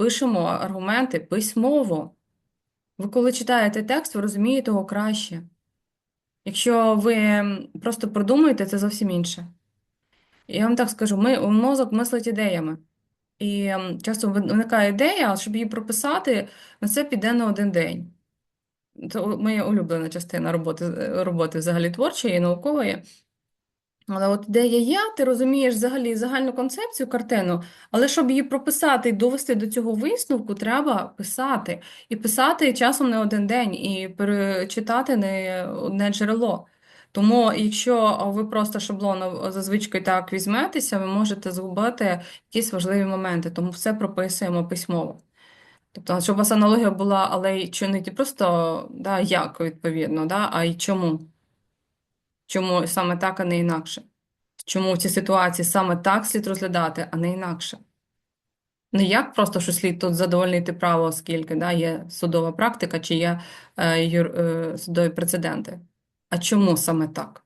пишемо аргументи письмово. Ви коли читаєте текст, ви розумієте його краще. Якщо ви просто продумуєте, це зовсім інше. Я вам так скажу, ми, мозок мислить ідеями. І часто виникає ідея, але щоб її прописати, на це піде на один день. Це моя улюблена частина роботи, роботи взагалі творчої і наукової. Але от ідея є, ти розумієш взагалі загальну концепцію, картину, але щоб її прописати і довести до цього висновку, треба писати. І писати часом не один день, і перечитати не одне джерело. Тому, якщо ви просто шаблоном за звичкою так візьметеся, ви можете згубити якісь важливі моменти, тому все прописуємо письмово. Тобто, щоб у вас аналогія була, але чи не просто да, як відповідно, да, а й чому. Чому саме так, а не інакше? Чому в цій ситуації саме так слід розглядати, а не інакше? Не як просто, що слід тут задовольнити право, оскільки да, є судова практика чи є е, юр, е, судові прецеденти. А чому саме так?